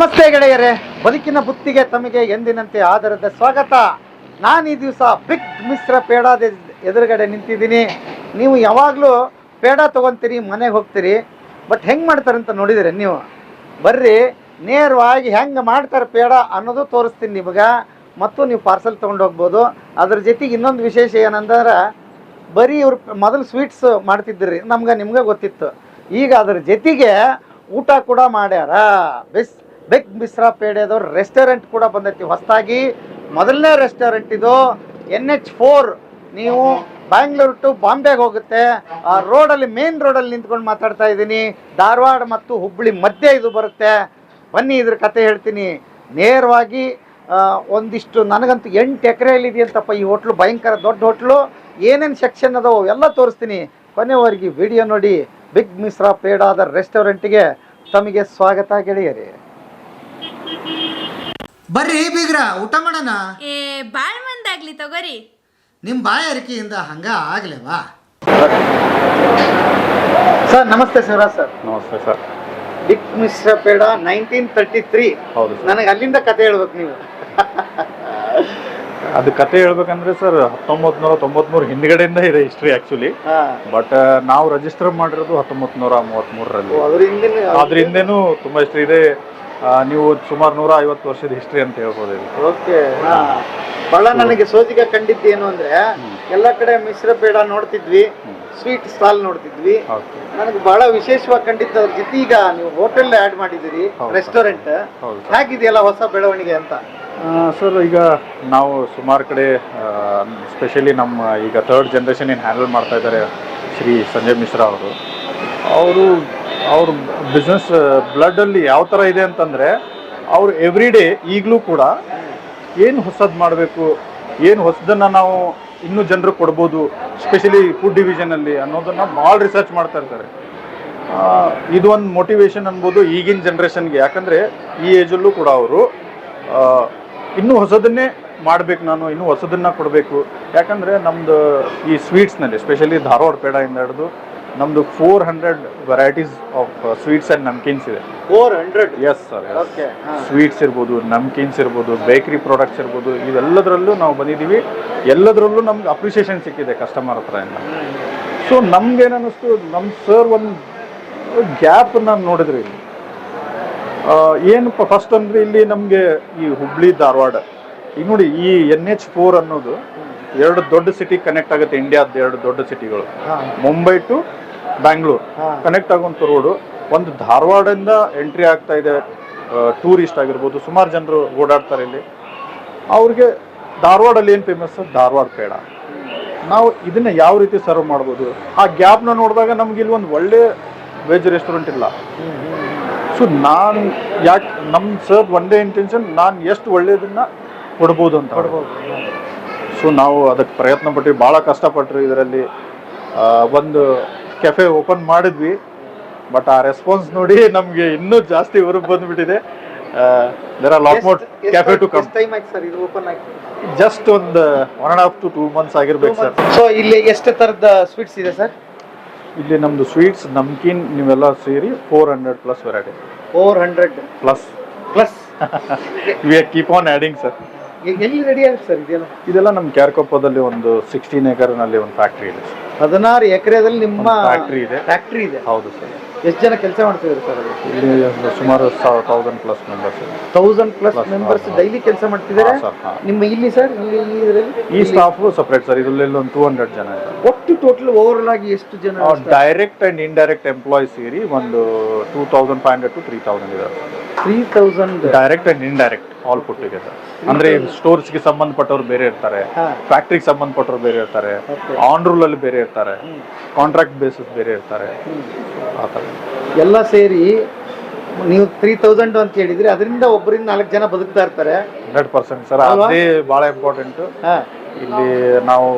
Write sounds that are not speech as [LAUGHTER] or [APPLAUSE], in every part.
ನಮಸ್ತೆ ಗೆಳೆಯರೇ, ಬದುಕಿನ ಬುತ್ತಿಗೆ ತಮಗೆ ಎಂದಿನಂತೆ ಆಧಾರದ ಸ್ವಾಗತ. ನಾನು ಈ ದಿವಸ ಬಿಗ್ ಮಿಶ್ರ ಪೇಡಾದ ಎದುರುಗಡೆ ನಿಂತಿದ್ದೀನಿ. ನೀವು ಯಾವಾಗಲೂ ಪೇಡ ತೊಗೊತೀರಿ, ಮನೆಗೆ ಹೋಗ್ತೀರಿ. ಬಟ್ ಹೆಂಗೆ ಮಾಡ್ತಾರೆ ಅಂತ ನೋಡಿದಿರಿ ನೀವು. ಬರ್ರಿ, ನೇರವಾಗಿ ಹೆಂಗೆ ಮಾಡ್ತಾರೆ ಪೇಡ ಅನ್ನೋದು ತೋರಿಸ್ತೀನಿ ನಿಮಗೆ. ಮತ್ತು ನೀವು ಪಾರ್ಸೆಲ್ ತೊಗೊಂಡು ಹೋಗ್ಬೋದು. ಅದ್ರ ಜೊತೆಗೆ ಇನ್ನೊಂದು ವಿಶೇಷ ಏನಂದ್ರೆ ಬರೀ ಇವ್ರು ಮೊದಲು ಸ್ವೀಟ್ಸ್ ಮಾಡ್ತಿದ್ರಿ ನಮ್ಗೆ ನಿಮ್ಗೆ ಗೊತ್ತಿತ್ತು. ಈಗ ಅದ್ರ ಜೊತೆಗೆ ಊಟ ಕೂಡ ಮಾಡ್ಯಾರ. ಬೆಸ್ ಬೆಗ್ ಮಿಶ್ರಾ ಪೇಡೆದು ರೆಸ್ಟೋರೆಂಟ್ ಕೂಡ ಬಂದೈತಿ. ಹೊಸದಾಗಿ ಮೊದಲನೇ ರೆಸ್ಟೋರೆಂಟ್ ಇದು ಎನ್ ಎಚ್ ಫೋರ್. ನೀವು ಬ್ಯಾಂಗ್ಳೂರ್ ಟು ಬಾಂಬೆಗೆ ಹೋಗುತ್ತೆ. ಆ ರೋಡಲ್ಲಿ ಮೇನ್ ರೋಡಲ್ಲಿ ನಿಂತ್ಕೊಂಡು ಮಾತಾಡ್ತಾ ಇದ್ದೀನಿ. ಧಾರವಾಡ ಮತ್ತು ಹುಬ್ಬಳ್ಳಿ ಮಧ್ಯೆ ಇದು ಬರುತ್ತೆ. ಬನ್ನಿ, ಇದ್ರ ಕತೆ ಹೇಳ್ತೀನಿ. ನೇರವಾಗಿ ಒಂದಿಷ್ಟು ನನಗಂತೂ ಎಂಟು ಎಕರೆಯಲ್ಲಿ ಇದೆಯಂತಪ್ಪ ಈ ಹೋಟ್ಲು. ಭಯಂಕರ ದೊಡ್ಡ ಹೋಟ್ಲು. ಏನೇನು ಸೆಕ್ಷನ್ ಅದಾವೋ ಎಲ್ಲ ತೋರಿಸ್ತೀನಿ. ಕೊನೆವರೆಗೆ ವಿಡಿಯೋ ನೋಡಿ, ಬಿಗ್ ಮಿಶ್ರಾ ಪೇಡಾದ ರೆಸ್ಟೋರೆಂಟಿಗೆ ತಮಗೆ ಸ್ವಾಗತ ಗೆಳೆಯರಿ. ಬರ್ರಿ ಬೀಗ್ರ ಊಟ ಮಾಡೋಣ. ಏ ಬಾಳ್ ಮಂದಾಗ್ಲಿ ತಗೋರಿ. ನಿಮ್ಮ ಬಾಯಾರಿಕೆಯಿಂದ ಹಂಗ ಆಗ್ಲೇವಾ? ಸರ್ ನಮಸ್ತೆ ಶಿವರಾಜ್ ಸರ್. ನಮಸ್ತೆ sir. ದಿಕ್ Mishra peda nineteen thirty three ಹೌದು ಸರ್. ನನಗೆ ಅಲ್ಲಿಂದ ಕತೆ ಹೇಳ್ಬೇಕು ನೀವು. [LAUGHS] ಅದು ಕತೆ ಹೇಳ್ಬೇಕಂದ್ರೆ ಸರ್ ಹತ್ತೊಂಬತ್ ನೂರ ತೊಂಬತ್ಮೂರು ಹಿಂದ್ಗಡೆಯಿಂದ ಇದೆ ಹಿಸ್ಟ್ರಿ ಆಕ್ಚುಲಿ ಬಟ್ ನಾವು ರಿಜಿಸ್ಟರ್ ಮಾಡಿರೋದು ಹತ್ತೊಂಬತ್ ನೂರ ಮೂವತ್ಮೂರರಲ್ಲಿ. ಮೂರರಲ್ಲಿ ಅದ್ರ ಹಿಂದಿನ ಅದ್ರ ಹಿಂದೆನೂ ತುಂಬಾ ಹಿಸ್ಟ್ರಿ ಇದೆ. ನೀವು ಸುಮಾರು ನೂರ ಐವತ್ತು ವರ್ಷದ ಹಿಸ್ಟ್ರಿ ಅಂತ ಹೇಳ್ಬೋದು ಇದು ಓಕೆ ಬಹಳ ನನಗೆ ಸೋಜಿಗ ಏನು ಅಂದ್ರೆ ಎಲ್ಲ ಕಡೆ ಮಿಶ್ರ ಪೇಡ ನೋಡ್ತಿದ್ವಿ ಸ್ವೀಟ್ ಸ್ಟಾಲ್ ನೋಡ್ತಿದ್ವಿ. ನನಗೆ ಬಹಳ ವಿಶೇಷವಾಗಿ ಕಂಡಿದ್ದ ಅದ್ರ ಜೊತೆ ಈಗ ನೀವು ಹೋಟೆಲ್ ಆಡ್ ಮಾಡಿದಿರಿ ರೆಸ್ಟೋರೆಂಟ್ ಹೌದು. ಹೇಗಿದೆಯಲ್ಲ ಹೊಸ ಬೆಳವಣಿಗೆ ಅಂತ? ಸರ್ ಈಗ ನಾವು ಸುಮಾರು ಕಡೆ ಸ್ಪೆಷಲಿ ನಮ್ಮ ಈಗ ಥರ್ಡ್ ಜನ್ರೇಷನ್ ಏನು ಹ್ಯಾಂಡಲ್ ಮಾಡ್ತಾ ಇದ್ದಾರೆ ಶ್ರೀ ಸಂಜಯ್ ಮಿಶ್ರಾ ಅವರು. ಅವರು, ಅವ್ರ ಬಿಸ್ನೆಸ್ ಬ್ಲಡ್ಡಲ್ಲಿ ಯಾವ ಥರ ಇದೆ ಅಂತಂದರೆ, ಅವರು ಎವ್ರಿ ಡೇ ಈಗಲೂ ಕೂಡ ಏನು ಹೊಸದು ಮಾಡಬೇಕು, ಏನು ಹೊಸದನ್ನು ನಾವು ಇನ್ನೂ ಜನರು ಕೊಡ್ಬೋದು ಸ್ಪೆಷಲಿ ಫುಡ್ ಡಿವಿಷನಲ್ಲಿ ಅನ್ನೋದನ್ನು ಭಾಳ ರಿಸರ್ಚ್ ಮಾಡ್ತಾ ಇರ್ತಾರೆ. ಇದು ಒಂದು ಮೋಟಿವೇಶನ್ ಅನ್ಬೋದು ಈಗಿನ ಜನ್ರೇಷನ್ಗೆ ಯಾಕಂದರೆ ಈ ಏಜಲ್ಲೂ ಕೂಡ ಅವರು ಇನ್ನೂ ಹೊಸದನ್ನೇ ಮಾಡಬೇಕು ನಾನು, ಇನ್ನೂ ಹೊಸದನ್ನು ಕೊಡಬೇಕು. ಯಾಕಂದರೆ ನಮ್ಮದು ಈ ಸ್ವೀಟ್ಸ್ನಲ್ಲಿ ಸ್ಪೆಷಲಿ ಧಾರವಾಡ ಪೇಡದಿಂದ ಹಿಡಿದು ನಮ್ಮದು four hundred varieties of sweets and namkeens ಇದೆ. Four hundred yes sir okay sweets ಇರ್ಬೋದು ನಮ್ಕೀನ್ಸ್ ಇರ್ಬೋದು ಬೇಕರಿ ಪ್ರಾಡಕ್ಟ್ಸ್ ಇರ್ಬೋದು ಇವೆಲ್ಲದರಲ್ಲೂ ನಾವು ಬಂದಿದ್ದೀವಿ. ಎಲ್ಲದರಲ್ಲೂ ನಮ್ಗೆ ಅಪ್ರಿಷಿಯೇಷನ್ ಸಿಕ್ಕಿದೆ ಕಸ್ಟಮರ್ ಹತ್ರ ಇಂದ. ಸೊ ನಮ್ಗೇನು ಅನ್ನಿಸ್ತು ನಮ್ಮ ಸರ್ ಒಂದು ಗ್ಯಾಪ್ ನಾನು ನೋಡಿದ್ರಿ ಇಲ್ಲಿ. ಏನಪ್ಪ ಫಸ್ಟ್ ಅಂದ್ರೆ ಇಲ್ಲಿ ನಮಗೆ ಈ ಹುಬ್ಳಿ ಧಾರವಾಡ. ಈಗ ನೋಡಿ ಈ ಎನ್ ಎಚ್ ಫೋರ್ ಅನ್ನೋದು ಎರಡು ದೊಡ್ಡ ಸಿಟಿ ಕನೆಕ್ಟ್ ಆಗುತ್ತೆ ಇಂಡಿಯಾದ ಎರಡು ದೊಡ್ಡ ಸಿಟಿಗಳು ಮುಂಬೈ ಟು ಬ್ಯಾಂಗ್ಳೂರ್ ಕನೆಕ್ಟ್ ಆಗುವಂಥ ರೋಡು ಒಂದು ಧಾರವಾಡದಿಂದ ಎಂಟ್ರಿ ಆಗ್ತಾ ಇದೆ ಟೂರಿಸ್ಟ್ ಆಗಿರ್ಬೋದು ಸುಮಾರು ಜನರು ಓಡಾಡ್ತಾರೆ ಇಲ್ಲಿ. ಅವ್ರಿಗೆ ಧಾರವಾಡಲ್ಲಿ ಏನು ಫೇಮಸ್ ಧಾರವಾಡ ಪೇಡ. ನಾವು ಇದನ್ನ ಯಾವ ರೀತಿ ಸರ್ವ್ ಮಾಡ್ಬೋದು? ಆ ಗ್ಯಾಪ್ನ ನೋಡಿದಾಗ ನಮ್ಗೆ ಇಲ್ಲಿ ಒಂದು ಒಳ್ಳೆ ವೆಜ್ ರೆಸ್ಟೋರೆಂಟ್ ಇಲ್ಲ. ಸೊ ನಾನು ಯಾಕೆ ನಮ್ಮ ಸರ್ ಒಂದೇ ಇಂಟೆನ್ಷನ್ ನಾನು ಎಷ್ಟು ಒಳ್ಳೆಯದನ್ನ ಕೊಡ್ಬೋದು ಅಂತ. ಸೊ ನಾವು ಅದಕ್ಕೆ ಪ್ರಯತ್ನ ಪಟ್ಟು ಭಾಳ ಕಷ್ಟಪಟ್ಟರು ಇದರಲ್ಲಿ. ಒಂದು ಕೆಫೆ ಓಪನ್ ಮಾಡಿದ್ವಿ. ಬಟ್ ಆ ರೆಸ್ಪಾನ್ಸ್ ನೋಡಿ ನಮಗೆ ಇನ್ನೂ ಜಾಸ್ತಿ ಹೊರಗೆ ಬಂದ್ಬಿಟ್ಟಿದೆ. There are lot more cafe to come time ಆಯ್ತು ಸರ್ ಇದು ಓಪನ್ ಆಗಿ ಜಸ್ಟ್ ಒಂದು one and half to two months ಆಗಿರ್ಬೇಕು ಸರ್ ಸೊ ಇಲ್ಲಿ ಎಷ್ಟು ತರದ ಸ್ವೀಟ್ಸ್ ಇದೆ ಸರ್ ಇಲ್ಲಿ ನಮ್ದು ಸ್ವೀಟ್ಸ್ ನಮ್ಕೀನ್ ನೀವೆಲ್ಲ ಸೇರಿ four hundred plus variety four hundred plus plus we keep on adding sir ಎಲ್ಲಿ ರೆಡಿ ಆಗುತ್ತೆ ಸರ್ ಇದೆಲ್ಲ? ಇದೆಲ್ಲ ನಮ್ಮ ಕ್ಯಾರ್ಕೊಪ್ಪದಲ್ಲಿ ಒಂದು ಸಿಕ್ಸ್ಟೀನ್ನಲ್ಲಿ ಒಂದು ಫ್ಯಾಕ್ಟ್ರಿ ಇದೆ ಹದಿನಾರು ಎಕರೆದಲ್ಲಿ ನಿಮ್ಮ ಫ್ಯಾಕ್ಟ್ರಿ ಇದೆ. ಫ್ಯಾಕ್ಟ್ರಿ ಇದೆ. ಹೌದು ಸರ್ ಎಷ್ಟು ಜನ ಕೆಲಸ ಮಾಡ್ತಿದ್ದಾರೆ ಸರ್ ಅದು ಇಲ್ಲಿ ಒಂದು ಸುಮಾರು ತೌಸಂಡ್ ಪ್ಲಸ್ ಮೆಂಬರ್ಸ್ ಇದೆ. ತೌಸಂಡ್ ಪ್ಲಸ್ ಮೆಂಬರ್ಸ್ ಡೈಲಿ ಕೆಲಸ ಮಾಡ್ತಿದ್ದಾರೆ? ಹಾಂ ನಿಮ್ಮ ಇಲ್ಲಿ ಸರ್ ಇಲ್ಲಿ ಇಲ್ಲಿ ಇದರಲ್ಲಿ? ಈ ಸ್ಟಾಫ್ ಸಪ್ರೇಟ್ ಸರ್ ಇದರಲ್ಲಿ ಒಂದು ಟೂ ಹಂಡ್ರೆಡ್ ಜನ ಇದೆ ಒಟ್ಟು ಟೋಟಲ್ ಓವರ್ಆಲ್ ಆಗಿ ಎಷ್ಟು ಜನ ಡೈರೆಕ್ಟ್ ಅಂಡ್ ಇಂಡೈರೆಕ್ಟ್ ಎಂಪ್ಲಾಯ್ಸ್ ಸೇರಿ ಒಂದು two thousand five hundred to three thousand ಇದೆ three thousand direct and indirect all put together ಅಂದ್ರೆ ಸ್ಟೋರ್ಸ್ಗೆ ಸಂಬಂಧಪಟ್ಟವ್ರು ಬೇರೆ ಇರ್ತಾರೆ. ಫ್ಯಾಕ್ಟ್ರಿಗೆ ಸಂಬಂಧಪಟ್ಟವ್ರು ಬೇರೆ ಇರ್ತಾರೆ ಆನ್ ರೂಲ್ ಅಲ್ಲಿ ಬೇರೆ ಇರ್ತಾರೆ ಕಾಂಟ್ರಾಕ್ಟ್ ಬೇಸಿಸ್ ಬೇರೆ ಇರ್ತಾರೆ. ಆ ಥರ. ಎಲ್ಲ ಸೇರಿ ನೀವು ತ್ರೀ ತೌಸಂಡ್ ಅಂತ ಹೇಳಿದ್ರೆ ಅದರಿಂದ ಒಬ್ಬರಿಂದ ನಾಲ್ಕು ಜನ ಬದುಕ್ತಾ ಇರ್ತಾರೆ. Hundred percent sir? ಅದೇ ಬಹಳ ಇಂಪಾರ್ಟೆಂಟ್ ಇಲ್ಲಿ ನಾವು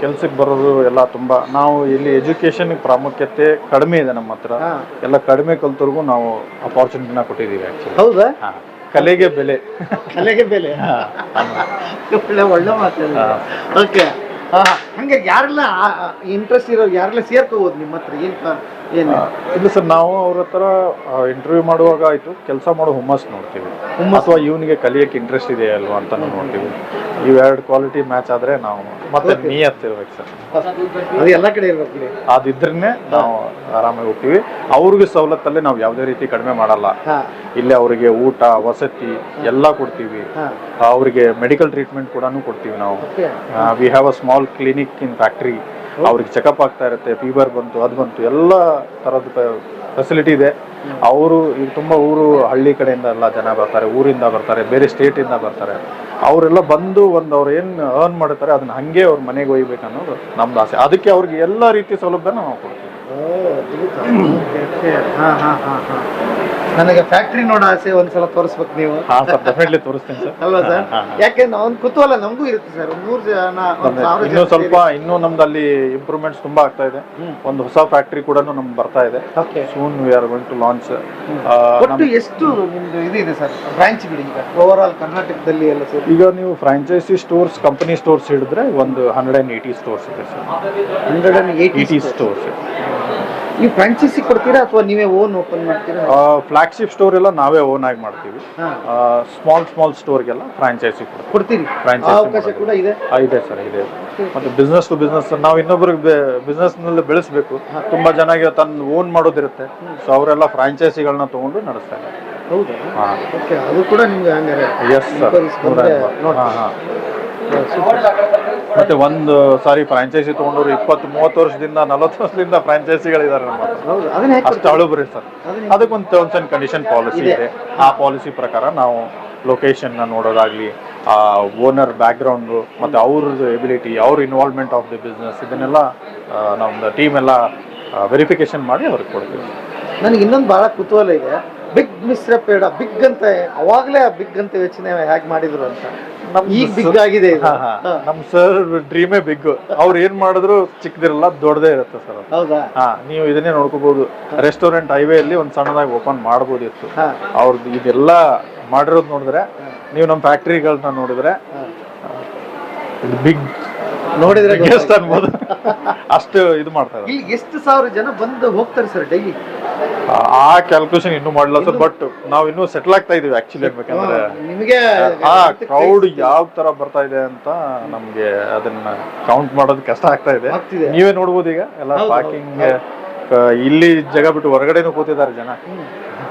ಕೆಲ್ಸಕ್ಕೆ ಬರೋದು ಎಲ್ಲ ತುಂಬಾ ನಾವು ಇಲ್ಲಿ ಎಜುಕೇಶನ್ ಪ್ರಾಮುಖ್ಯತೆ ಕಡಿಮೆ ಇದೆ ನಮ್ಮ ಹತ್ರ. ಎಲ್ಲ ಕಡಿಮೆ ಕಲ್ತವ್ರಿಗೂ ನಾವು ಅಪಾರ್ಚುನಿಟಿನ ಕೊಟ್ಟಿದ್ದೀವಿ ಹೌದಾ? ಕಲೆಗೆ ಬೆಲೆ. ಕಲೆಗೆ ಬೆಲೆ. ಒಳ್ಳೆ ಒಳ್ಳೆ ಮಾತಾಡಿ ಓಕೆ ಹಂಗೆ ಯಾರೆಲ್ಲ ಇಂಟ್ರೆಸ್ಟ್ ಇರೋ ಯಾರೆಲ್ಲ ಸೇರ್ಕೋಬೋದು ನಿಮ್ಮ ಹತ್ರ? ಏನು ಏನು? ಇಲ್ಲ ಸರ್ ನಾವು ಅವ್ರ ಹತ್ರ ಇಂಟರ್ವ್ಯೂ ಮಾಡುವಾಗ ಆಯಿತು. ಕೆಲಸ ಮಾಡೋ ಹುಮ್ಮಸ್ ನೋಡ್ತೀವಿ. ಹುಮ್ಮಸ್. ಅಥವಾ ಇವನಿಗೆ ಕಲಿಯಕ್ಕೆ ಇಂಟ್ರೆಸ್ಟ್ ಇದೆ ಅಲ್ವಾ ಅಂತ ನೋಡ್ತೀವಿ. ಇವೆರಡು ಕ್ವಾಲಿಟಿ ಮ್ಯಾಚ್ ಆದ್ರೆ ನಾವು ಮತ್ತೆ ನೀ ಹತ್ತಿರ್ಬೇಕು ಇರ್ಬೇಕು ಸರ್. ಅದು ಎಲ್ಲ ಕಡೆ ಇರ್ಬೇಕು ಅದಿದ್ರೇ ನಾವು ಆರಾಮಾಗಿ ಹೋಗ್ತೀವಿ. ಅವ್ರಿಗೆ ಸವಲತ್ತಲ್ಲಿ ನಾವು ಯಾವುದೇ ರೀತಿ ಕಡಿಮೆ ಮಾಡಲ್ಲ. ಇಲ್ಲಿ ಅವರಿಗೆ ಊಟ ವಸತಿ ಎಲ್ಲ ಕೊಡ್ತೀವಿ. ಅವ್ರಿಗೆ ಮೆಡಿಕಲ್ ಟ್ರೀಟ್ಮೆಂಟ್ ಕೂಡ ಕೊಡ್ತೀವಿ ನಾವು. We have a small clinic in factory ಅವ್ರಿಗೆ ಚೆಕಪ್ ಆಗ್ತಾ ಇರುತ್ತೆ ಫೀವರ್ ಬಂತು, ಅದು ಬಂತು, ಎಲ್ಲ ತರದ ಫೆಸಿಲಿಟಿ ಇದೆ. ಅವರು ಈಗ ತುಂಬ ಊರು, ಹಳ್ಳಿ ಕಡೆಯಿಂದ ಎಲ್ಲ ಜನ ಬರ್ತಾರೆ, ಊರಿಂದ ಬರ್ತಾರೆ, ಬೇರೆ ಸ್ಟೇಟಿಂದ ಬರ್ತಾರೆ. ಅವರೆಲ್ಲ ಬಂದು ಒಂದು ಅವ್ರು ಏನು ಅರ್ನ್ ಮಾಡ್ತಾರೆ ಅದನ್ನ ಹಂಗೆ ಅವ್ರ ಮನೆಗೆ ಒಯ್ಬೇಕು ಅನ್ನೋದು ನಮ್ದು ಆಸೆ. ಅದಕ್ಕೆ ಅವ್ರಿಗೆ ಎಲ್ಲ ರೀತಿಯ ಸೌಲಭ್ಯನ ನಾವು ಕೊಡ್ತೀವಿ. ನನಗೆ ಫ್ಯಾಕ್ಟ್ರಿ ನೋಡೋ ಆಸೆ ಒಂದ್ಸಲ ತೋರಿಸ್ಬೇಕು ನೀವು. ಹಾ ಸರ್ ಡೆಫಿನೆಟ್ಲಿ ತೋರಿಸ್ತೀನಿ ಸರ್ ಅಲ್ವಾ ಸರ್. ಯಾಕೆಂದ್ರೆ ಅವ್ನ ಕುತೂಹಲ ನಮಗೂ ಇರುತ್ತೆ ಸರ್ ನೂರು ಜನ ಒಂದ್ ಸಾವಿರ ಇನ್ನೂ ಜನ ಸ್ವಲ್ಪ ಇನ್ನೂ ನಮ್ದು ಅಲ್ಲಿ ಇಂಪ್ರೂವ್ಮೆಂಟ್ಸ್ ತುಂಬಾ ಆಗ್ತಾ ಇದೆ. ಒಂದು ಹೊಸ ಫ್ಯಾಕ್ಟ್ರಿ ಕೂಡ ನಮ್ಗೆ ಬರ್ತಾ ಇದೆ. Okay soon we are going to launch ಒಟ್ಟು ಎಷ್ಟು ನಿಮ್ದು ಇದು ಇದೆ ಸರ್ ಬ್ರಾಂಚ್ಗಳು ಈಗ ಓವರ್ ಆಲ್ ಕರ್ನಾಟಕದಲ್ಲಿ ಎಲ್ಲ ಸರ್. ಈಗ ನೀವು ಫ್ರಾಂಚೈಸಿ ಸ್ಟೋರ್ಸ್ ಕಂಪನಿ ಸ್ಟೋರ್ಸ್ ಹಿಡಿದ್ರೆ ಒಂದು ಹಂಡ್ರೆಡ್ ಅಂಡ್ ಏಯ್ಟಿ ಸ್ಟೋರ್ಸ್ ಇದೆ sir hundred and eighty eighty stores ನೀವು ಫ್ರಾಂಚೈಸಿ ಕೊಡ್ತೀರಾ ಅಥವಾ ನೀವೇ ಓನ್ ಓಪನ್ ಮಾಡ್ತೀರಾ? ಫ್ಲಾಗ್ಶಿಪ್ ಸ್ಟೋರ್ ಎಲ್ಲ ನಾವೇ ಓನ್ ಆಗಿ ಮಾಡ್ತೀವಿ. ಹಾ. ಸ್ಮಾಲ್ ಸ್ಮಾಲ್ ಸ್ಟೋರ್ಗೆಲ್ಲ ಫ್ರಾಂಚೈಸಿ ಕೊಡ್ತೀವಿ. ಅವಕಾಶ ಕೂಡ ಇದೆ. ಇದೆ ಸರ್ ಇದೆ. ಮತ್ತೆ ಬಿಸ್ನೆಸ್ ಟು ಬಿಸ್ನೆಸ್ ನಾವು ಇನ್ನೊಬ್ರಿಗೆ ಬಿಸ್ನೆಸ್ನಲ್ಲಿ ಬೆಳೆಸಬೇಕು. ತುಂಬಾ ಜನಾಗೆ ತನ್ನ ಓನ್ ಮಾಡೋದಿರುತ್ತೆ. ಸೊ ಅವರೆಲ್ಲ ಫ್ರಾಂಚೈಸಿಗಳನ್ನ ತಗೊಂಡು ನಡೆಸ್ತಾರೆ. ಹೌದಾ? ಓಕೆ ಅದು ಕೂಡ ನಿಮ್ಗೆ ಹಂಗಾರೆ ಎಸ್ ಸರ್ ಹಾಂ ನೋಡ್ತೀನಿ. ಮತ್ತೆ ಒಂದು ಸಾರಿ ಫ್ರಾಂಚೈಸಿ ತಗೊಂಡವರು ಇಪ್ಪತ್ತು ಮೂವತ್ತು ವರ್ಷದಿಂದ ನಲವತ್ತು ವರ್ಷದಿಂದ ಫ್ರಾಂಚೈಸಿಗಳಿದ್ದಾರೆ ನಮ್ಮ ಅಷ್ಟು ಅಳುಬ್ರಿ ಸರ್. ಅದಕ್ಕೊಂದು ಟರ್ಮ್ಸ್ ಅಂಡ್ ಕಂಡೀಷನ್ ಪಾಲಿಸಿ ಇದೆ. ಆ ಪಾಲಿಸಿ ಪ್ರಕಾರ ನಾವು ಲೊಕೇಶನ್ ನೋಡೋದಾಗ್ಲಿ ಆ ಓನರ್ ಬ್ಯಾಕ್ಗ್ರೌಂಡು ಮತ್ತೆ ಅವ್ರದ್ದು ಎಬಿಲಿಟಿ ಅವ್ರ ಇನ್ವಾಲ್ವ್ಮೆಂಟ್ ಆಫ್ ದಿ ಬಿಸ್ನೆಸ್ ಇದನ್ನೆಲ್ಲ ನಮ್ಮದು ನಮ್ದು ಟೀಮ್ ಎಲ್ಲ ವೆರಿಫಿಕೇಶನ್ ಮಾಡಿ ಅವ್ರಿಗೆ ಕೊಡ್ತೀವಿ. ನನಗೆ ಇನ್ನೊಂದು ಬಹಳ ಕುತೂಹಲ ಇದೆ. ಬಿಗ್ ಮಿಶ್ರ ಪೇಡ ಬಿಗ್ ಅಂತ ಅವಾಗಲೇ ಬಿಗ್ ಅಂತ ಯೋಚನೆ ಹೇಗೆ ಮಾಡಿದ್ರು ಅಂತ. ಈಗ ಬಿಗ್ ಆಗಿದೆ. ನಮ್ ಸರ್ ಡ್ರೀಮೇ ಬಿಗ್. ಅವ್ರು ಏನ್ ಮಾಡಿದ್ರು ಚಿಕ್ಕದಿರಲ್ಲ ದೊಡ್ಡದೇ ಇರುತ್ತೆ ಸರ್ ಹೌದಾ? ಹಾ ನೀವು ಇದನ್ನೇ ನೋಡ್ಕೋಬಹುದು ರೆಸ್ಟೋರೆಂಟ್ ಹೈವೇ ಅಲ್ಲಿ ಒಂದ್ ಸಣ್ಣದಾಗಿ ಓಪನ್ ಮಾಡಬಹುದಿತ್ತು ಅವ್ರದ್ದು ಇದೆಲ್ಲ ಮಾಡಿರೋದು ನೋಡಿದ್ರೆ ನೀವು ನಮ್ಮ ಫ್ಯಾಕ್ಟ್ರಿಗಳನ್ನ ನೋಡಿದ್ರೆ ಬಿಗ್ ನೋಡಿದ್ರೆ ಗೆಸ್ಟ್ ಅನ್ಬೋದು. ಅಷ್ಟು ಇದು ಮಾಡ್ತಾರೆ ಇಲ್ಲಿ ಎಷ್ಟು ಸಾವಿರ ಜನ ಬಂದು ಹೋಗ್ತಾರೆ ಸರ್ ಡೈಲಿ? ಆ ಕ್ಯಾಲ್ಕುಲೇಷನ್ ಇನ್ನೂ ಮಾಡಲ್ಲ ಸರ್ ಬಟ್ ನಾವು ಇನ್ನು ಸೆಟ್ಲ್ ಆಗ್ತಾ ಇದೀವಿ ಆಕ್ಚುಲಿ ಹೇಳ್ಬೇಕಂದ್ರೆ. ನಿಮಗೆ ಆ ಕ್ರೌಡ್ ಯಾವ ತರ ಬರ್ತಾ ಇದೆ ಅಂತ ನಮ್ಗೆ ಅದನ್ನ ಕೌಂಟ್ ಮಾಡೋದು ಕಷ್ಟ ಆಗ್ತಾ ಇದೆ. ನೀವೇ ನೋಡ್ಬೋದು ಈಗ ಎಲ್ಲ ಪಾರ್ಕಿಂಗ್ ಇಲ್ಲಿ ಜಾಗ ಬಿಟ್ಟು ಹೊರಗಡೆನೂ ಕೂತಿದ್ದಾರೆ ಜನ.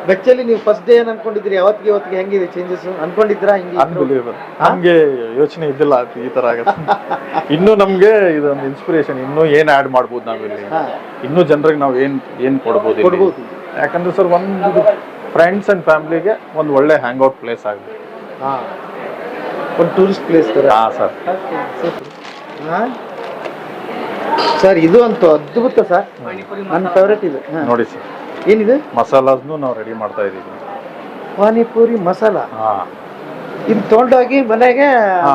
ಬೆಚ್ಚಲ್ಲಿ ನೀವು ಫಸ್ಟ್ ಡೇ ಏನ್ ಅನ್ಕೊಂಡಿದ್ರಿ ಯಾವತ್ತಿಗೆ ಇವತ್ತಿಗೆ ಹೆಂಗಿದೆ ಚೇಂಜಸ್ ಅನ್ಕೊಂಡಿದ್ರಾ ಹಿಂಗೆ ಅನ್ಬಿಲೀವಬಲ್ ನಮ್ಗೆ ಯೋಚನೆ ಇದ್ದಿಲ್ಲ ಅದು ಈ ತರ ಆಗತ್ತೆ. [LAUGHS] ಇನ್ನು ನಮ್ಗೆ ಇದೊಂದು ಇನ್ಸ್ಪಿರೇಷನ್ ಇನ್ನು ಏನ್ ಆಡ್ ಮಾಡ್ಬೋದು ನಾವಿಲ್ಲಿ? ಇಲ್ಲಿ ಇನ್ನು ಜನರಿಗೆ ನಾವು ಏನ್ ಏನ್ ಕೊಡ್ಬೋದು ಇಲ್ಲಿ. ಕೊಡ್ಬೋದು. ಯಾಕಂದ್ರೆ ಸರ್ ಒಂದು ಫ್ರೆಂಡ್ಸ್ ಅಂಡ್ ಫ್ಯಾಮಿಲಿಗೆ ಒಂದು ಒಳ್ಳೆ ಹ್ಯಾಂಗ್ ಔಟ್ ಪ್ಲೇಸ್ ಆಗಿದೆ ಹಾ. ಒಂದು ಟೂರಿಸ್ಟ್ ಪ್ಲೇಸ್ ತರ? ಹಾ ಸರ್ ಸರ್ ಇದು ಅಂತೂ ಅದ್ಭುತ ಸರ್ ನನ್ನ ಫೇವ್ರೇಟ್ ಇದು. ಹಾ. ನೋಡಿ ಸರ್ ಏನಿದೆ? ಮಸಾಲಾಸ್ನು ನಾವು ರೆಡಿ ಮಾಡ್ತಾ ಇದೀವಿ ಪಾನಿಪುರಿ ಮಸಾಲ? ಹಾ. ಇದು ತೊಗೊಂಡೋಗಿ ಮನೆಗೆ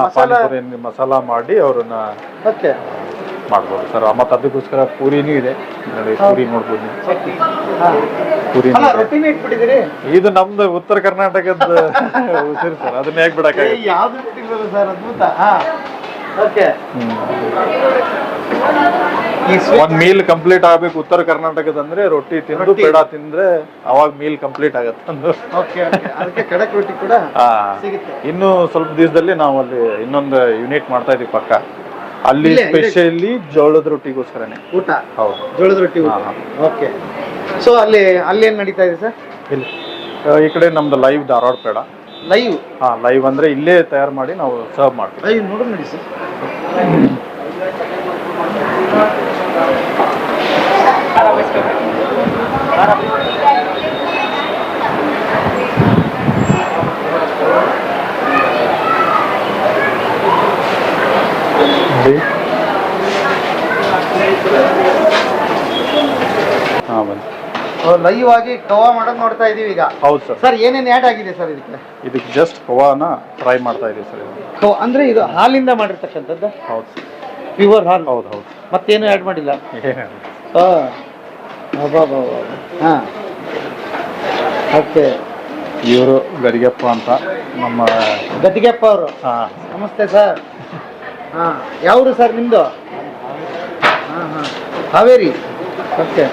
ಮಸಾಲ ಮಸಾಲ ಮಾಡಿ ಅವ್ರನ್ನ ಓಕೆ. ಮಾಡ್ಬೋದು ಸರ್. ಮತ್ತೆ ಅದಕ್ಕೋಸ್ಕರ ಪೂರಿನೂ ಇದೆ. ನೋಡಿ ಪೂರಿ ನೋಡ್ಬೋದು. ಪೂರಿ ಇದು. ನಮ್ದು ಉತ್ತರ ಕರ್ನಾಟಕದ ಉಸಿರು ಸರ್. ಅದನ್ನ ಹೇಗೆ ಬಿಡಕ್ಕೆ ಯಾವ್ದು ಸರ್ ಅದ್ಭುತ. ಹಾ. ಓಕೆ. ಒಂದ್ ಮೀಲ್ ಕಂಪ್ಲೀಟ್ ಆಗ್ಬೇಕು ಉತ್ತರ ಕರ್ನಾಟಕದ ಅಂದ್ರೆ ರೊಟ್ಟಿ ತಿಂದು. ಪೇಡ ತಿಂದ್ರೆ ಅವಾಗ ಮೀಲ್ ಕಂಪ್ಲೀಟ್ ಆಗತ್ತೆ ಇನ್ನು ಸ್ವಲ್ಪ ದಿವಸದಲ್ಲಿ ನಾವು ಅಲ್ಲಿ ಇನ್ನೊಂದು ಯೂನಿಟ್ ಮಾಡ್ತಾ ಇದೀವಿ ಪಕ್ಕ. ಅಲ್ಲಿ. ಸ್ಪೆಷಲಿ ಜೋಳದ ರೊಟ್ಟಿಗೋಸ್ಕರನೇ. ಊಟ. ಹೌದು. ಜೋಳದ ರೊಟ್ಟಿ ಓಕೆ ಸೊ ಅಲ್ಲಿ ಅಲ್ಲಿ ಏನ್ ನಡೀತಾ ಇದೆ ಸರ್ ಇಲ್ಲಿ. ಈ ಕಡೆ ನಮ್ದು ಲೈವ್ ಧಾರವಾಡ ಪೇಡ. ಲೈವ್ ಹಾ ಲೈವ್ ಅಂದ್ರೆ ಇಲ್ಲೇ ತಯಾರು ಮಾಡಿ ನಾವು ಸರ್ವ್ ಮಾಡ್ತೀವಿ. ಲೈವ್ ನೋಡು ಸರ್ ಲೈವ್ ಆಗಿ ಕವಾ ಮಾಡೋದು ನೋಡ್ತಾ ಇದೀವಿ ಈಗ. ಹೌದು ಸರ್. ಸರ್ ಏನೇನ್ ಆ್ಯಡ್ ಆಗಿದೆ ಸರ್ ಇದಕ್ಕೆ? ಇದಕ್ಕೆ ಜಸ್ಟ್ ಕವಾನ ಟ್ರೈ ಮಾಡ್ತಾ ಇದೀವಿ ಸರ್. ಇದು ಅಂದ್ರೆ ಇದು ಹಾಲಿಂದ ಮಾಡಿರ್ತಕ್ಕಂಥದ್ದು? ಹೌದು ಸರ್. ಪ್ಯೂರ್ ಹಾಲು ಹೌದು ಹೌದು. ಮತ್ತೇನು ಆ್ಯಡ್ ಮಾಡಿಲ್ಲ. ಏನಿಲ್ಲ. ಹಾ. ಓಕೆ. ಇವರು ಗಡಿಗೆಪ್ಪ ಅಂತ ನಮ್ಮ ಗಟ್ಟಿಗೆಪ್ಪ ಅವರು. ಹಾಂ. ನಮಸ್ತೆ ಸರ್. ಹಾಂ. ಯಾವರು ಸರ್ ನಿಮ್ಮದು ಹಾಂ ಹಾಂ. ಹಾವೇರಿ. ಓಕೆ.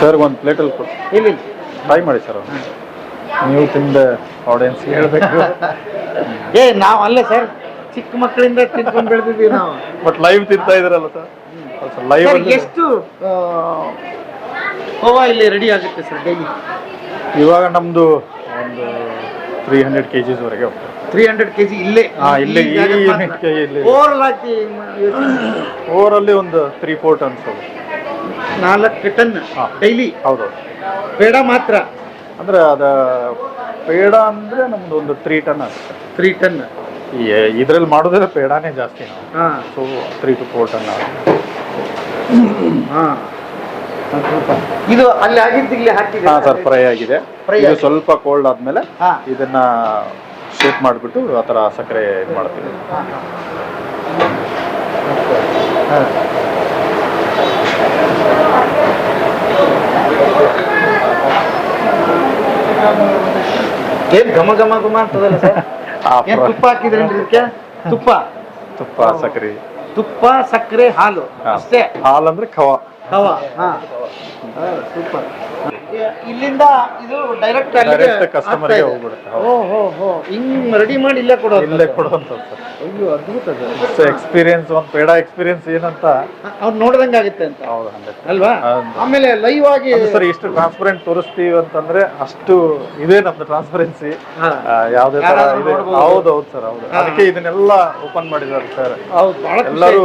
ಸರ್ ಒಂದು ಪ್ಲೇಟಲ್ಲಿ ಕೊಟ್ಟು ಇಲ್ಲಿ. ಟ್ರೈ ಮಾಡಿ ಸರ್. ನೀವು ತಿಂದ ಆಡಿಯನ್ಸ್ ಹೇಳ್ಬೇಕು. [LAUGHS] ಏ ನಾವು ಅಲ್ಲೇ ಸರ್ ಚಿಕ್ಕ ಮಕ್ಕಳಿಂದ ತಿನ್ಕೊಂಡು ಬೆಳೆದಿದ್ದೀವಿ ನಾವು. ಬಟ್ ಲೈವ್ ತಿಂತಾ ಇದ್ರಲ್ಲ ಸರ್ ಲೈವ್ ಎಷ್ಟು ಹೋವಾ ಇಲ್ಲಿ ರೆಡಿ ಆಗುತ್ತೆ ಸರ್ ಡೈಲಿ ಇವಾಗ ನಮ್ಮದು ಒಂದು ತ್ರೀ ಹಂಡ್ರೆಡ್ ಕೆ ಜಿಸ್ವರೆಗೆ ತ್ರೀ ಹಂಡ್ರೆಡ್ ಕೆ ಜಿ ಇಲ್ಲೇ? ಇಲ್ಲೇ ಈ unit ಗೆ ಇಲ್ಲಿ. ಓವರ್ ಹಾಕಿ ಓವರಲ್ಲಿ ಒಂದು ತ್ರೀ ಫೋರ್ ಟನ್ಸ್ ನಾಲ್ಕು ಟನ್. ಡೈಲಿ ಹೌದು. ಬೇಡ ಮಾತ್ರ. ಅಂದ್ರೆ ಅದ ಪೇಡ ಅಂದ್ರೆ ನಮ್ದು ಒಂದು ತ್ರೀ ಟನ್ ಆಗುತ್ತೆ. ತ್ರೀ ಟನ್ ಇದ್ರಲ್ಲಿ ಮಾಡೋದ್ರೆ ಪೇಡಾನೇ ಜಾಸ್ತಿ ನಾವು. ಹಾ. So three to four ton ಹಾ. ಇದು ಅಲ್ಲಿ ಆಗಿದ್ದು ಇಲ್ಲಿ ಹಾಕಿದೆ ಹಾ ಸರ್ ಫ್ರೈ ಆಗಿದೆ. Fry ಇದು ಆಗಿದೆ. ಸ್ವಲ್ಪ ಕೋಲ್ಡ್ ಆದಮೇಲೆ ಹಾ. ಇದನ್ನ ಶೇಪ್ ಮಾಡಿಬಿಟ್ಟು ಆ ಥರ ಸಕ್ಕರೆ ಇದು ಮಾಡ್ತೀವಿ. ಏನ್ ಘಮ ಘಮ ಘಮ ಅಂತದಲ್ಲ ಸರ್? [LAUGHS] ಏನ್ ತುಪ್ಪ ಹಾಕಿದ್ರೆ ಇದಕ್ಕೆ? ತುಪ್ಪ. ತುಪ್ಪ ಸಕ್ಕರೆ ತುಪ್ಪ ಸಕ್ಕರೆ ಹಾಲು. ಅಷ್ಟೇ. ಹಾಲು ಅಂದ್ರೆ ಖವ ಕವ ಹಾ ಸೂಪರ್. ಇಲ್ಲಿಂದ ಇದು ಡೈರೆಕ್ಟ್ ಕಸ್ಟಮರ್ಗೆ ಹೋಗ್ಬಿಡುತ್ತೆ. ಓ ಹೋ ಹೋ ಹಿಂಗ್ ರೆಡಿ ಮಾಡಿ ಇಲ್ಲೇ ಕೊಡೋದು. ಇಲ್ಲೇ ಕೊಡುವಂಥದ್ದು ಸರ್ ಅಯ್ಯೋ ಅದ್ಭುತ ಸೊ ಎಕ್ಸ್ಪೀರಿಯನ್ಸ್ ಒಂದು ಪೇಡ ಎಕ್ಸ್ಪೀರಿಯನ್ಸ್ ಏನಂತ? ಅವ್ರು ನೋಡ್ದಂಗೆ ಆಗುತ್ತೆ ಅಂತ. ಹೌದು ಹಂಡ್ರೆಡ್ ಅಲ್ವಾ? ಆಮೇಲೆ ಲೈವ್ ಆಗಿ ಸರ್ ಇಷ್ಟು ಟ್ರಾನ್ಸ್ಪರೆಂಟ್ ತೋರಿಸ್ತೀವಿ ಅಂತಂದ್ರೆ ಅಷ್ಟು ಇದೇ ನಮ್ದು ಟ್ರಾನ್ಸ್ಪರೆನ್ಸಿ ಯಾವ್ದೇ ತರ ಇದೆ. ಹೌದು ಹೌದು ಸರ್ ಹೌದು. ಅದಕ್ಕೆ ಇದನ್ನೆಲ್ಲ ಓಪನ್ ಮಾಡಿದ್ದಾರೆ ಸರ್. ಹೌದು ಎಲ್ಲರೂ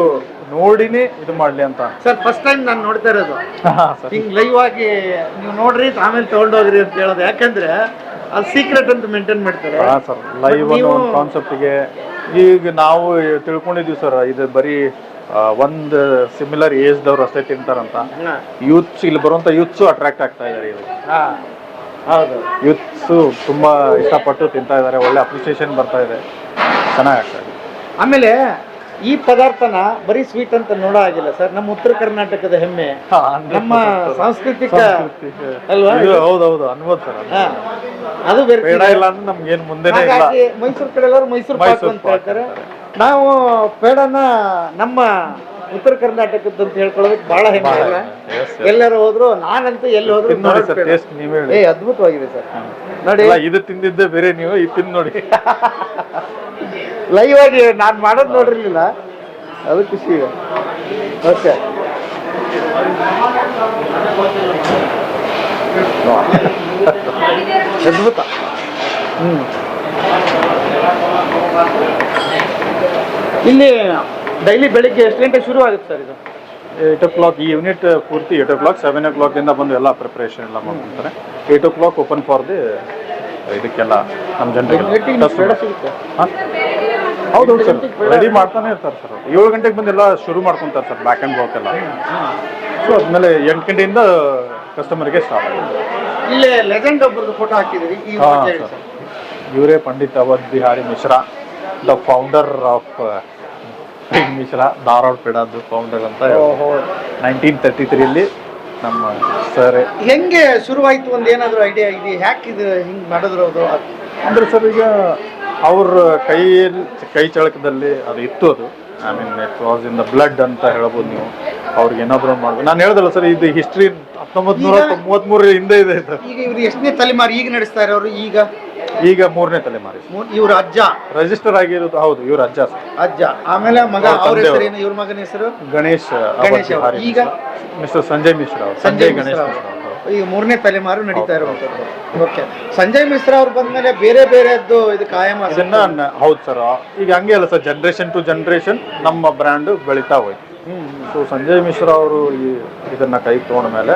ನೋಡಿನೇ ಇದು ಮಾಡ್ಲಿ ಅಂತ. ಸರ್ ಫಸ್ಟ್ ಟೈಮ್ ನಾನು ನೋಡ್ತಾ ಇರೋದು. ಸರ್. ಹಿಂಗ್ ಲೈವ್ ಆಗಿ ನೀವು ನೋಡ್ರಿ ಆಮೇಲೆ ತಗೊಂಡೋಗ್ರಿ ಅಂತ ಹೇಳೋದು. ಯಾಕಂದ್ರೆ ಅದು ಸೀಕ್ರೆಟ್ ಅಂತ ಮೇಂಟೈನ್ ಮಾಡ್ತಾರೆ. ಹಾ ಸರ್. ಲೈವ್ ಅನ್ನೋ ಒಂದು ಕಾನ್ಸೆಪ್ಟ್ಗೆ ಈಗ ನಾವು ತಿಳ್ಕೊಂಡಿದ್ದೀವಿ ಸರ್. ಇದು ಬರೀ ಒಂದು ಸಿಮಿಲರ್ ಏಜ್ದವ್ರು ಅಷ್ಟೇ ತಿಂತಾರಂತ. ಯೂತ್ಸ್ ಇಲ್ಲಿ ಬರುವಂತ ಯೂತ್ಸು ಅಟ್ರಾಕ್ಟ್ ಆಗ್ತಾ ಇದಾರೆ ಇದು ಹಾ. ಹೌದು. ಯೂತ್ಸು ತುಂಬಾ ಇಷ್ಟಪಟ್ಟು ತಿಂತಾ ಇದ್ದಾರೆ ಒಳ್ಳೆ ಅಪ್ರಿಸಿಯೇಷನ್ ಬರ್ತಾ ಇದೆ. ಚೆನ್ನಾಗಿ ಆಗ್ತಾ ಇದೆ. ಆಮೇಲೆ ಈ ಪದಾರ್ಥನ ಬರೀ ಸ್ವೀಟ್ ಅಂತ ನೋಡ ಆಗಿಲ್ಲ ಸರ್. ನಮ್ಮ ಉತ್ತರ ಕರ್ನಾಟಕದ ಹೆಮ್ಮೆ. ನಮ್ಮ ಸಾಂಸ್ಕೃತಿಕ ಸಂಸ್ಕೃತಿ. ಅಲ್ವಾ? ಅನ್ಬೋದು ಸರ್ ಅದು. ಬೇರೆ ಇಲ್ಲ ಅಂದ್ರೆ ನಮ್ಗೆ ಏನ್ ಹಾಗಾಗಿ ಮೈಸೂರು ಕಡೆ ಎಲ್ಲರೂ ಮೈಸೂರು ಪಾಕ್ ಅಂತ ಹೇಳ್ತಾರೆ. ನಾವು ಪೇಡನ ನಮ್ಮ ಉತ್ತರ ಕರ್ನಾಟಕದ ಅಂತ ಹೇಳ್ಕೊಳ್ಳೋದಕ್ಕೆ ಬಹಳ ಹೆಮ್ಮೆ ಇಲ್ಲ ಅಲ್ಲ. ಎಲ್ಲರೂ ಹೋದ್ರು ನಾನಂತೂ ಎಲ್ಲಿ ಹೋದ್ರು ನೋಡಿ ಸರ್ ಟೇಸ್ಟ್ ನೀವೇ ಹೇಳಿ. ಅದ್ಭುತವಾಗಿದೆ ಸರ್. ನೋಡಿ. ಇದು ತಿಂದಿದ್ದೆ ಬೇರೆ ನೀವು ಇದು ತಿಂದು ನೋಡಿ. [LAUGHS] ಲೈವ್ ಆಗಿ ನಾನು ಮಾಡೋದು ನೋಡಿರ್ಲಿಲ್ಲ. ಅದು ಖುಷಿ ಇದೆ ಓಕೆ ಅದ್ಭುತ. ಹ್ಮ್. ಇಲ್ಲಿ ಡೈಲಿ ಬೆಳಿಗ್ಗೆ ಎಷ್ಟು ಗಂಟೆ ಶುರು ಆಗುತ್ತೆ ಸರ್ ಇದು? ಏಟ್ ಓ ಕ್ಲಾಕ್ ಈ ಯೂನಿಟ್ ಪೂರ್ತಿ ಏಟ್ ಓ ಕ್ಲಾಕ್ ಸೆವೆನ್ ಓ ಕ್ಲಾಕಿಂದ ಬಂದು ಎಲ್ಲ ಪ್ರಿಪ್ರೇಷನ್ ಎಲ್ಲ ಮಾಡ್ಕೊಂತಾರೆ. Eight o'clock open for the ಇದಕ್ಕೆಲ್ಲ ನಮ್ಮ ಜನರಿಗೆ ಸಿಗುತ್ತೆ. ಹೌದು ಸರ್. ರೆಡಿ ಮಾಡ್ತಾನೆ ಇರ್ತಾರೆ ಸರ್. ಏಳು ಗಂಟೆಗೆ ಬಂದೆಲ್ಲ ಎಲ್ಲ ಶುರು ಮಾಡ್ಕೊಂತಾರೆ ಸರ್ ಬ್ಯಾಕ್ ಆ್ಯಂಡ್ ವರ್ಕ್ ಎಲ್ಲ. ಸೊ ಆದ್ಮೇಲೆ ಎಂಟು ಗಂಟೆಯಿಂದ ಕಸ್ಟಮರ್ಗೆ ಸ್ಟಾರ್ಟ್ ಆಗುತ್ತೆ ಇಲ್ಲೇ ಲೆಜೆಂಡ್ ಒಬ್ಬರದ್ದು ಫೋಟೋ ಹಾಕಿದ್ರಿ ಈ ಹಾ, ಸರ್. ಇವರೇ Pandit Awadh Bihari Mishra the founder of Mishra Dharwad ಪೇಡಾದ founder ಅಂತ ಓಹೋ. ನೈನ್ಟೀನ್ ತರ್ಟಿ ತ್ರೀಲಿ ನಮ್ಮ ಸರ್ ಹೆಂಗೆ ಶುರುವಾಯ್ತು? ಒಂದು ಏನಾದ್ರು ಐಡಿಯಾ ಇದೆ ಹ್ಯಾಕ್ ಇದು ಹಿಂಗ್ ಮಾಡಿದ್ರು ಅದು? ಅಂದ್ರೆ ಸರ್ ಈಗ ಅವ್ರ ಕೈ ಕೈ ಚಳಕದಲ್ಲಿ ಅದು ಇತ್ತು ಅದು. I mean it was in the blood ಅಂತ ಹೇಳ್ಬೋದು ನೀವು. ಅವ್ರಿಗೆ ಏನಾದ್ರು ಮಾಡ್ಬೋದು. ನಾನು ಹೇಳ್ದಲ್ಲ ಸರ್ ಇದು ಹಿಸ್ಟ್ರಿ ಹತ್ತೊಂಬತ್ತು ನೂರ ಮೂವತ್ಮೂರ ಹಿಂದೆ ಇದೆ ಸರ್. ಈಗ ಇವ್ರು ಎಷ್ಟನೇ ತಲೆಮಾರಿ ಈಗ ನಡೆಸ್ತಾ ಇರೋರು ಈಗ? ಈಗ ಮೂರನೇ ತಲೆಮಾರಿ. ಇವ್ರ ಅಜ್ಜ? ರಿಜಿಸ್ಟರ್ ಆಗಿರೋದು ಹೌದು ಇವ್ರ ಅಜ್ಜ ಸರ್. ಅಜ್ಜ. ಆಮೇಲೆ ಮಗ ಅವ್ರ ಹೆಸರು. ಹೆಸರೇನು ಇವ್ರ ಮಗನ ಹೆಸರು? ಗಣೇಶ್ ಗಣೇಶ್ ಈಗ? ಮಿಸ್ಟರ್ ಸಂಜಯ್ ಮಿಶ್ರಾ ಸಂಜಯ್ ಗಣೇಶ್ ಮಿಶ್ರಾ. ಈಗ ಮೂರನೇ ತಲೆಮಾರು ನಡೀತಾ ಇರುವಂತದ್ದು ಓಕೆ ಸಂಜಯ್ ಮಿಶ್ರಾ ಅವ್ರು ಬಂದ್ಮೇಲೆ ಬೇರೆ ಬೇರೆದ್ದು ಇದು ಕಾಯಂ ಅದನ್ನ ಹೌದು ಸರ್ ಈಗ ಹಂಗೆ ಅಲ್ಲ ಸರ್ ಜನ್ರೇಷನ್ ಟು ಜನ್ರೇಷನ್ ನಮ್ಮ ಬ್ರ್ಯಾಂಡ್ ಬೆಳೀತಾ ಹೋಯ್ತು. ಸೊ ಸಂಜಯ್ ಮಿಶ್ರಾ ಅವರು ಈ ಇದನ್ನ ಕೈ ತಗೊಂಡ ಮೇಲೆ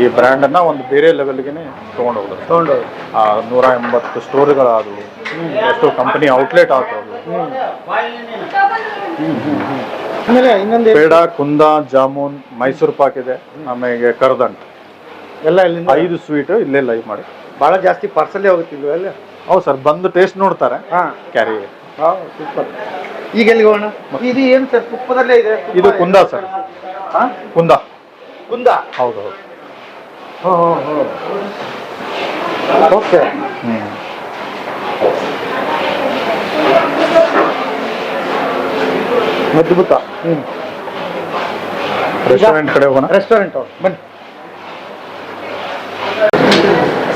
ಈ ಬ್ರ್ಯಾಂಡ್ ಅನ್ನ ಒಂದು ಬೇರೆ ಲೆವೆಲ್ಗೆ ತಗೊಂಡು ಹೋದ್ರು ತಗೊಂಡೋಗಿ ಆ ನೂರ ಎಂಬತ್ತು ಸ್ಟೋರ್ಗಳಾದವು ಎಷ್ಟೋ ಕಂಪನಿ ಔಟ್ಲೆಟ್ ಆಗ್ತವು ಆಮೇಲೆ ಇನ್ನೊಂದು? ಪೇಡ ಕುಂದ ಜಾಮೂನ್ ಮೈಸೂರು ಪಾಕ್ ಇದೆ. ಆಮೇಲೆ ಕರ್ದಂಟ್. ಎಲ್ಲ ಇಲ್ಲಿಂದ ಐದು ಸ್ವೀಟ್ ಇಲ್ಲೇ ಲೈವ್ ಮಾಡಿ. ಭಾಳ ಜಾಸ್ತಿ ಪಾರ್ಸಲ್ಲೇ ಹೋಗುತ್ತಿಲ್ವ ಎಲ್ಲ? ಹೌದು ಸರ್ ಬಂದು ಟೇಸ್ಟ್ ನೋಡ್ತಾರೆ. ಹಾಂ. ಕ್ಯಾರಿ ಹಾಂ ಸೂಪರ್ ಈಗ ಎಲ್ಲಿಗೆ ಹೋಗೋಣ? ಇದು ಏನು ಸರ್ ತುಪ್ಪದಲ್ಲೇ ಇದೆ? ಇದು ಕುಂದ ಸರ್ ಹಾಂ? ಕುಂದ. ಕುಂದ? ಹೌದು ಹೌದು. ಹ್ಞೂ ಹ್ಞೂ ಹ್ಞೂ ಓಕೆ. ಹ್ಞೂ ಅದ್ಭುತ ಹ್ಞೂ ರೆಸ್ಟೋರೆಂಟ್ ಕಡೆ ಹೋಗೋಣ. ರೆಸ್ಟೋರೆಂಟ್ ಬನ್ನಿ.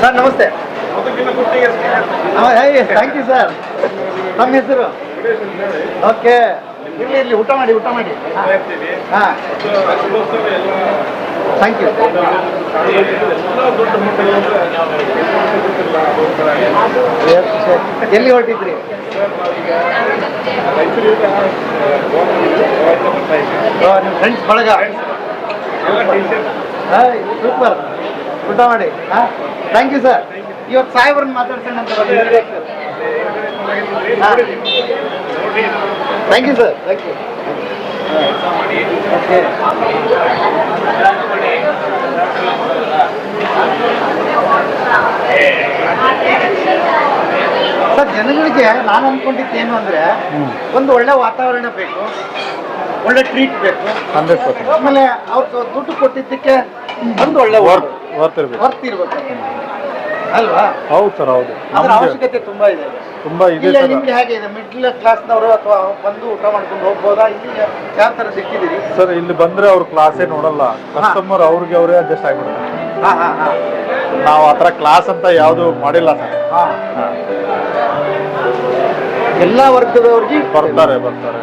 ಸರ್ ನಮಸ್ತೆ. ಥ್ಯಾಂಕ್ ಯು ಸರ್ ನಮ್ಮ ಹೆಸರು? ಓಕೆ ಇಲ್ಲಿ ಇಲ್ಲಿ ಊಟ ಮಾಡಿ ಊಟ ಮಾಡಿ. ಹಾಂ. ಥ್ಯಾಂಕ್ ಯು ಎಲ್ಲಿ ಹೊರಟಿದ್ರಿ? ನಿಮ್ಮ ಫ್ರೆಂಡ್ಸ್ ಬಳಗ. ಸೂಪರ್ ಊಟ ಮಾಡಿ. ಹಾಂ? ಥ್ಯಾಂಕ್ ಯು ಸರ್ ಇವತ್ತು ಸಾಹೇಬ್ರನ್ನ ಮಾತಾಡ್ಸೋಣ ಅಂತ thank you sir thank you okay sir ಜನಗಳಿಗೆ ನಾನು ಅನ್ಕೊಂಡಿದ್ದು ಏನು ಅಂದ್ರೆ ಒಂದು ಒಳ್ಳೆ ವಾತಾವರಣ ಬೇಕು ಒಳ್ಳೆ ಟ್ರೀಟ್ ಬೇಕು. ಆಮೇಲೆ ಅವ್ರ ದುಡ್ಡು ಕೊಟ್ಟಿದ್ದಕ್ಕೆ ಒಂದು ಒಳ್ಳೆ ವರ್ತ್ ವರ್ತ್ ಇರ್ಬೇಕು ಅಲ್ವಾ? ಹೌದು ಸರ್ ಹೌದು. ಅದ್ರ ನಮ್ಗೆ ಅವಶ್ಯಕತೆ ತುಂಬಾ ಇದೆ. ತುಂಬಾ ಇದೆ ಇಲ್ಲ ಸರ್. ನಿಮ್ಗೆ ಹೇಗೆ ಇದೆ. ಮಿಡ್ಲ್ ಕ್ಲಾಸ್ನವರು ಅಥವಾ ಬಂದು ಊಟ ಮಾಡ್ಕೊಂಡು ಹೋಗ್ಬೋದಾ? ಇಲ್ಲಿ ಯಾವ ತರ ಸಿಕ್ಕಿದ್ದೀರಿ? ಸರ್ ಇಲ್ಲಿ ಬಂದ್ರೆ ಅವ್ರ ಕ್ಲಾಸೇ ನೋಡಲ್ಲ. ಕಸ್ಟಮರ್ ಅವ್ರಿಗೆ ಅವರೇ ಅಡ್ಜಸ್ಟ್ ಆಗ್ಬಿಡ್ತಾರೆ ಹಾ ಹಾ ಹಾ. ನಾವು ಆ ಥರ ಕ್ಲಾಸ್ ಅಂತ ಯಾವುದು ಮಾಡಿಲ್ಲ ಸರ್. ಹಾ. ಎಲ್ಲಾ ವರ್ಗದವ್ರಿಗೆ ಬರ್ತಾರೆ ಬರ್ತಾರೆ.